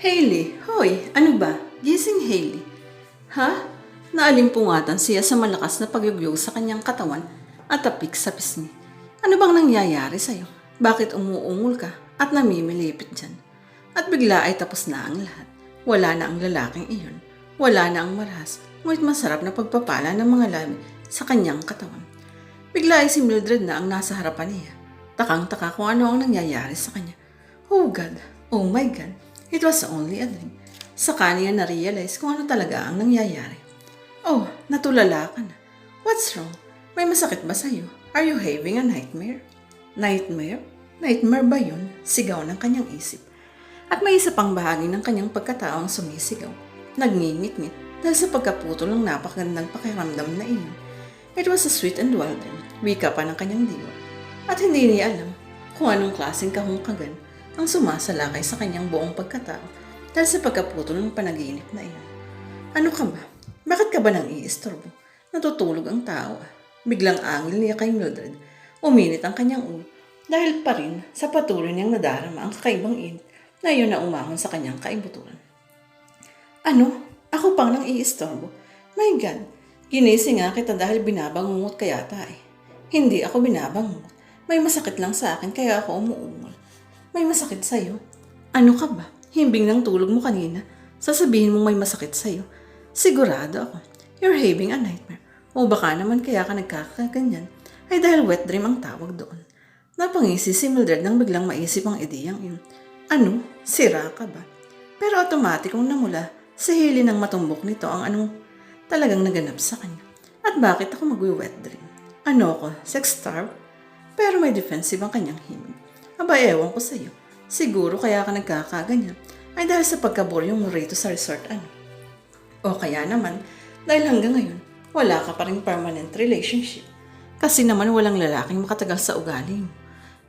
Hailey, hoy, ano ba? Gising Hailey. Ha? Naalimpungatan siya sa malakas na pagyugyog sa kanyang katawan at tapik sa pisngi. Ano bang nangyayari sa'yo? Bakit umuungol ka at namimilipit dyan? At bigla ay tapos na ang lahat. Wala na ang lalaking iyon. Wala na ang marahas, ngunit masarap na pagpapala ng mga labi sa kanyang katawan. Bigla ay si Mildred na ang nasa harapan niya. Takang-taka kung ano ang nangyayari sa kanya. Oh God! Oh my God! It was only a dream. Saka niya na-realize kung ano talaga ang nangyayari. Oh, natulala ka na. What's wrong? May masakit ba sa'yo? Are you having a nightmare? Nightmare? Nightmare ba yun? Sigaw ng kanyang isip. At may isa pang bahagi ng kanyang pagkatao ang sumisigaw. Nagngingit-ngit dahil sa pagkaputol ng napakagandang pakiramdam na iyon. It was a sweet and wild dream, wika pa ng kanyang diwa. At hindi niya alam kung anong klaseng kahungkagan ang sumasalakay sa kanyang buong pagkatao dahil sa pagkaputol ng panaginip na iyon. Ano ka ba? Bakit ka ba nang iistorbo? Natutulog ang tao. Biglang angil niya kay Mildred. Uminit ang kanyang ulo dahil pa rin sa patuloy niyang nadarama ang kakaibang init na iyon na umahon sa kanyang kaibuturan. Ano? Ako pang nang iistorbo? My God, ginising nga kita dahil binabangungot ka yata eh. Hindi ako binabangungot. May masakit lang sa akin kaya ako umuungol. May masakit sa'yo? Ano ka ba? Himbing ng tulog mo kanina. Sasabihin mong may masakit sa'yo. Sigurado ako. You're having a nightmare. O baka naman kaya ka nagkakaganyan ay dahil wet dream ang tawag doon. Napangisi si Mildred nang biglang maisip ang ideyang iyon. Ano? Sira ka ba? Pero automatikong namula sa hili ng matumbok nito ang anong talagang naganap sa kanya. At bakit ako magwi-wet dream? Ano ko? Sex starve? Pero may defensive ang kanyang himig. Aba, ewan ko sa'yo. Siguro kaya ka nagkakaganyan ay dahil sa pagkaboryong mo rito sa resort ano. O kaya naman, dahil hanggang ngayon, wala ka pa rin permanent relationship. Kasi naman walang lalaking makatagal sa ugali mo.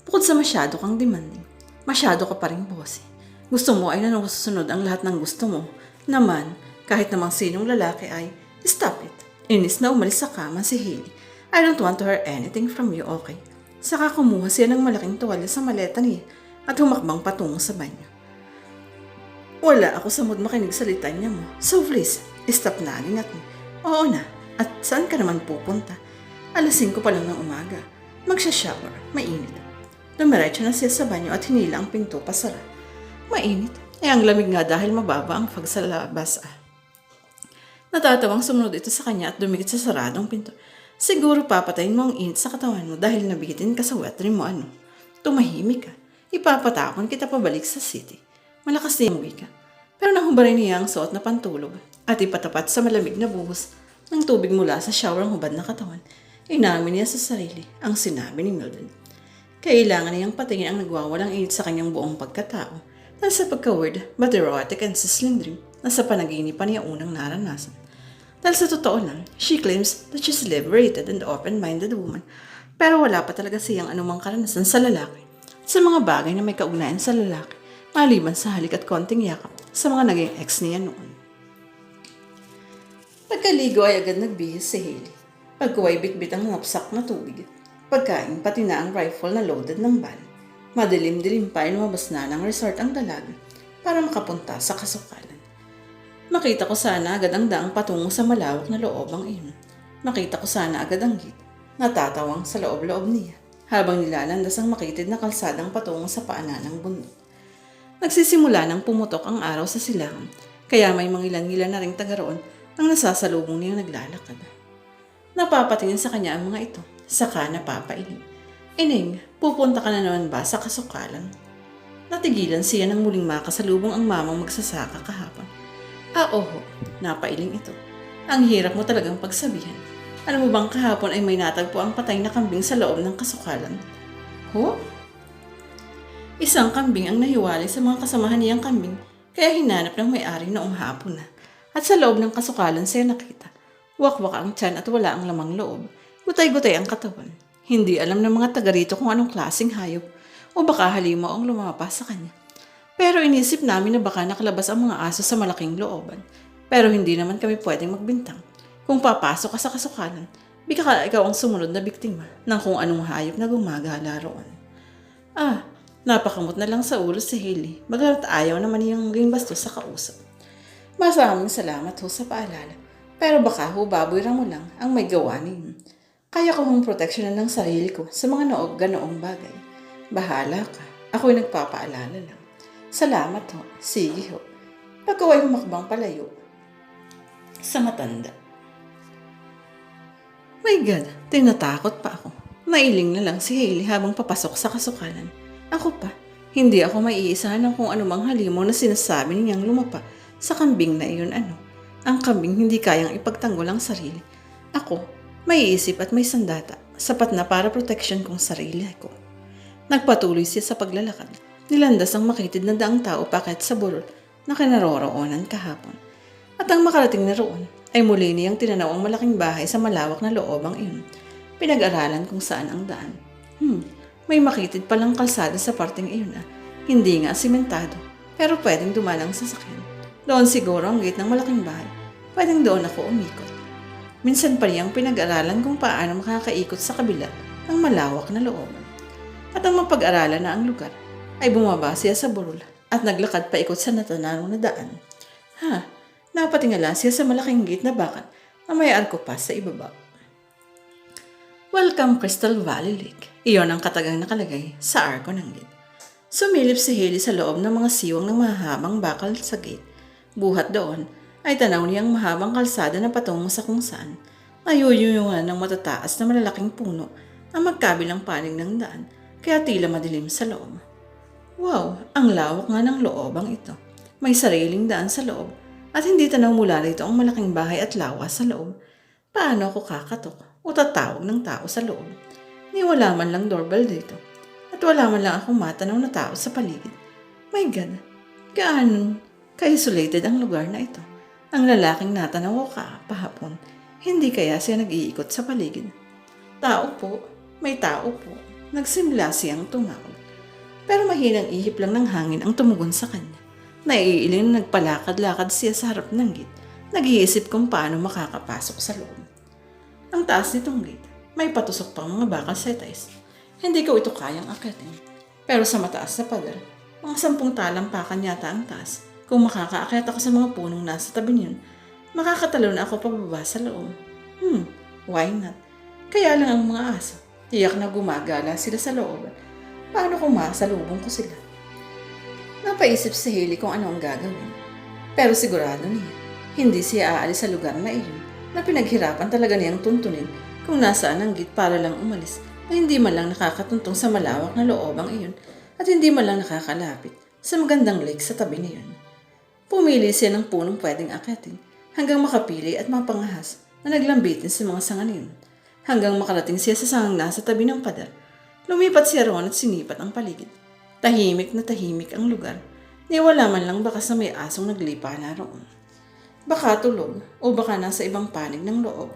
Bukod sa masyado kang demanding, masyado ka pa rin bossy. Gusto mo ay nanusunod ang lahat ng gusto mo. Naman, kahit namang sinong lalaki ay, stop it. Inis na umalis sa kama si Hailey. I don't want to hear anything from you, okay? Saka kumuha siya ng malaking tuwalya sa maleta niya at humakbang patungo sa banyo. Wala ako sa mood makinig sa litanya mo. So please, stop nagging at me. Oo na. At saan ka naman pupunta? Alas 5 pa lang ng umaga. Magsha-shower. Mainit. Dumiretso na siya sa banyo at hinila ang pinto pasara. Mainit. Eh ang lamig nga dahil mababa ang fog sa labas ah. Natatawang sumunod ito sa kanya at dumikit sa saradong pinto. Siguro papatayin mo ang init sa katawan mo dahil nabitin ka sa wet dream mo ano. Tumahimik ka. Ipapatapon kita pabalik sa city. Malakas din ang wika. Pero nahubarin niya ang suot na pantulog at ipatapat sa malamig na buhos ng tubig mula sa shower ang hubad na katawan. Inamin niya sa sarili ang sinabi ni Mildred. Kailangan niyang patingin ang nagwawalang init sa kanyang buong pagkatao dahil sa pagka-weird but erotic and sizzling dream na sa panaginipan niya unang naranasan. Dahil sa totoo lang, she claims that she's liberated and open-minded woman pero wala pa talaga siyang anumang karanasan sa lalaki sa mga bagay na may kaugnayan sa lalaki maliban sa halik at konting yakap sa mga naging ex niya noon. Pagkaligo ay agad nagbihis si Haley. Pagkuway bitbit ang napsak na tubig. Pagkain pati na ang rifle na loaded ng ban. Madilim-dilim pa ay lumabas na ng resort ang dalaga para makapunta sa kasukalan. Makita ko sana agad ang daang patungo sa malawak na loobang iyon. Makita ko sana agad ang gate. Natatawang sa loob-loob niya habang nilalandas ang makitid na kalsadang patungo sa paanan ng bundok. Nagsisimula nang pumutok ang araw sa silangan, kaya may mangilan-ngilan na ring taga roon ang nasasalubong niyang naglalakad. Napapatingin sa kanya ang mga ito, saka napapailing. Ining, pupunta ka na naman ba sa kasukalan? Natigilan siya nang muling makasalubong ang mamang magsasaka kahapon. Ah, oho, napailing ito. Ang hirap mo talagang pagsabihan. Alam mo bang kahapon ay may natagpo ang patay na kambing sa loob ng kasukalan? Ho? Isang kambing ang nahiwalay sa mga kasamahan niyang kambing, kaya hinanap ng may-ari noong hapon na. At sa loob ng kasukalan siya nakita. Wakwak ang tiyan at wala ang lamang loob. Gutay-gutay ang katawan. Hindi alam ng mga taga rito kung anong klaseng hayop o baka halimaw ang lumapa sa kanya. Pero inisip namin na baka nakalabas ang mga aso sa malaking looban. Pero hindi naman kami pwedeng magbintang. Kung papasok ka sa kasukalan, bika ka ikaw ang sumunod na biktima ng kung anong hayop na gumagala roon. Ah, Napakamot na lang sa ulo si Hailey, bagamat ayaw naman niyang maging bastos sa kausap. Maraming salamat ho sa paalala. Pero baka ho baboy mo lang ang may gawa ninyo. Kaya ko hong proteksyonan ng sarili ko sa mga noog ganoong bagay. Bahala ka. Ako'y nagpapaalala lang. Salamat ho. Sige ho. Pagkaway humakbang palayo. Sa matanda. My God, tinatakot pa ako. Nailing na lang si Hailey habang papasok sa kasukalan. Ako pa, hindi ako maiisahan ng kung anumang halimaw na sinasabi niyang lumapa sa kambing na iyon ano. Ang kambing hindi kayang ipagtanggol ang sarili. Ako, maiisip at may sandata, sapat na para protection kong sarili ko. Nagpatuloy siya sa paglalakad. Nilandas ang makitid na daang tao pakit sa burol na kinaroroonan kahapon. At ang makarating na roon, ay muli niyang tinanaw ang malaking bahay sa malawak na loobang iyon. Pinag-aralan kung saan ang daan. Hmm, may makitid palang kalsada sa parting iyon ah. Hindi nga simentado, pero pwedeng dumalang sa sakyan. Doon siguro ang gate ng malaking bahay. Pwedeng doon ako umikot. Minsan pa niyang pinag-aralan kung paano makakaikot sa kabila ng malawak na looban. At ang mapag-aralan na ang lugar, ay bumaba siya sa burol at naglakad paikot sa natanaro na daan. Ha, napatingala siya sa malaking gate na bakat na may arko pa sa ibaba. Welcome Crystal Valley Lake. Iyon ang katagang nakalagay sa arko ng gate. Sumilip si Haley sa loob ng mga siwang ng mahabang bakal sa gate. Buhat doon ay tanaw niyang mahabang kalsada na patungo sa kung saan nayuyuyungan ng matataas na malalaking puno ang magkabilang panig ng daan kaya tila madilim sa loob. Wow, ang lawak nga ng loobang ito. May sariling daan sa loob at hindi tanaw mula rito ang malaking bahay at lawas sa loob. Paano ako kakatok o tatawag ng tao sa loob? Ni wala man lang doorbell dito at wala man lang akong matanaw na tao sa paligid. My God, gaano ka-isolated ang lugar na ito. Ang lalaking natanaw ko kahapon, hindi kaya siya nag-iikot sa paligid. Tao po, may tao po. Nagsimula siyang tumawag. Pero mahinang ihip lang ng hangin ang tumugon sa kanya. Naiiling na nagpalakad-lakad siya sa harap ng gate. Nag-iisip kung paano makakapasok sa loob. Ang taas nitong gate, may patusok pang mga bakal sa itays. Hindi ko ito kayang akitin. Pero sa mataas na pader, mga sampung talampakan yata ang taas. Kung makakaakyat ako sa mga punong nasa tabi niyon, makakatalo na ako pababa sa loob. Hmm, why not? Kaya lang ang mga aso, tiyak na gumagala sila sa loob. Paano kung masalubong ko sila? Napaisip si Haley kung ano ang gagawin. Pero sigurado niya, hindi siya aalis sa lugar na iyon na pinaghirapan talaga niyang tuntunin kung nasaan ang gate para lang umalis na hindi man lang nakakatuntong sa malawak na loobang iyon at hindi man lang nakakalapit sa magandang lake sa tabi niyon. Pumili siya ng punong pwedeng akitin hanggang makapili at mapangahas na naglambitin sa mga sanga niyon. Hanggang makarating siya sa sangang nasa tabi ng pader. Lumipat siya roon at sinipat ang paligid. Tahimik na tahimik ang lugar. Ni wala man lang baka sa may asong naglipa na roon. Baka tulog o baka nasa ibang panig ng loob.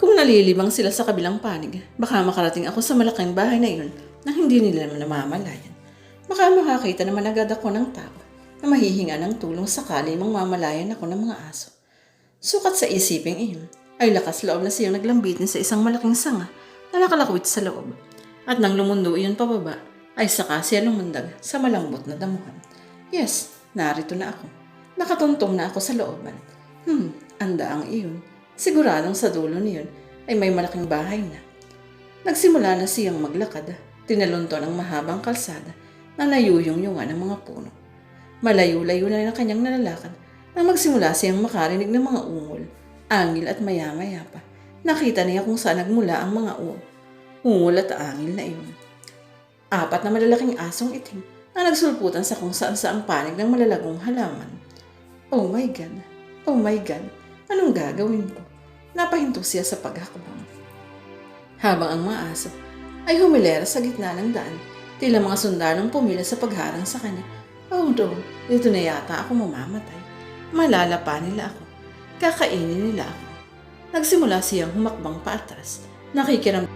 Kung nalilibang sila sa kabilang panig, baka makarating ako sa malaking bahay na iyon na hindi nila namamalayan. Baka makakita naman agad ako ng tao na mahihinga ng tulong sakali mang mamalayan ako ng mga aso. Sukat sa isiping iyon, ay lakas loob na siyang naglambitin sa isang malaking sanga na nakalakwit sa loob. At nang lumundo iyon pababa, ay saka siya lumundag sa malambot na damuhan. Yes, narito na ako. Nakatuntong na ako sa looban. Hmm, anda ang iyon. Siguradong sa dulo niyon ay may malaking bahay na. Nagsimula na siyang maglakad. Tinalunto ng mahabang kalsada na nayuyong-yungan ng mga puno. Malayo-layo na rin ang kanyang nalalakad nang magsimula siyang makarinig ng mga ungol, angil at maya-maya pa. Nakita niya kung saan nagmula ang mga u ungol at angil na iyon. Apat na malalaking asong itim na nagsulputan sa kung saan saang panig ng malalagong halaman. Oh my God! Oh my God! Anong gagawin ko? Napahinto siya sa paghakbang. Habang ang mga aso ay humilera sa gitna ng daan, tila mga sundalong pumila sa pagharang sa kanya. Oh no, dito na yata ako mamamatay. Malala nila ako. Kakainin nila ako. Nagsimula siyang humakbang paatras. Nakikiram